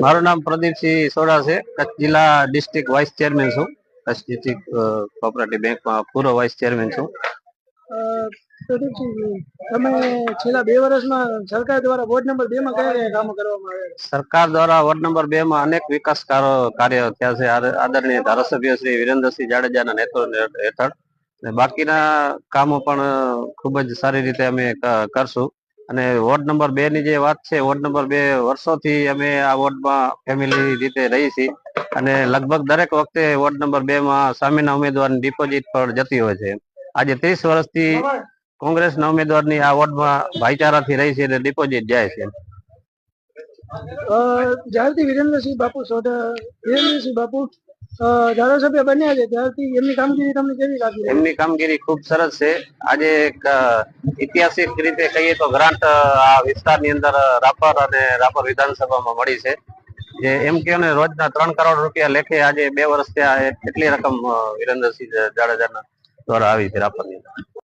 મારું નામ પ્રદીપસિંહ સોડા છે. કચ્છ જિલ્લા ડિસ્ટ્રિક્ટ વાઇસ ચેરમેન છું. કચ્છ ડિસ્ટ્રિક્ટ કોઓપરેટિવ બેંકમાં પૂર્વ વાઇસ ચેરમેન છું. તમે છેલ્લા બે વર્ષમાં સરકાર દ્વારા વોર્ડ નંબર બે માં કયા કયા કામો કરવામાં આવ્યા સરકાર દ્વારા વોર્ડ નંબર બે માં અનેક વિકાસ કારો- કાર્ય થયા છે. આદ- આદરણીય ધારાસભ્ય શ્રી વિરેન્દ્રસિંહ જાડેજાના નેતૃત્વ હેઠળ. બાકીના કામો પણ ખૂબ જ સારી રીતે અમે કરશું. અને વોર્ડ નંબર બે ની જે વાત છે, વોર્ડ નંબર બે વર્ષોથી અમે આ વોર્ડમાં ફેમિલી રીતે રહી છીએ. અને લગભગ દરેક વખતે વોર્ડ નંબર બે માં સામેના ઉમેદવારની ડિપોઝિટ પણ જતી હોય છે. આજે ત્રીસ વર્ષથી કોંગ્રેસના ઉમેદવારની આ વોર્ડમાં ભાઈચારાથી રહી છે અને ડિપોઝિટ જાય છે. જ્યારથી વિરેન્દ્રસિંહ બાપુ સોઢા, વિરેન્દ્રસિંહ બાપુ. ધારાસભ્ય બન્યા છે, ત્યારથી એમની કામગીરી તમને કેવી લાગી? એમની કામગીરી ખૂબ સરસ છે. આજે એક ઐતિહાસિક રીતે કહીએ તો ગ્રાન્ટ આ વિસ્તારની અંદર રાપર અને રાપર વિધાનસભામાં મળી છે. જે એમ કે રોજના ત્રણ કરોડ રૂપિયા લેખે આજે બે વર્ષ થયા એ- એટલી રકમ વિરેન્દ્રસિંહ જાડેજાના દ્વારા આવી છે રાપરની અંદર.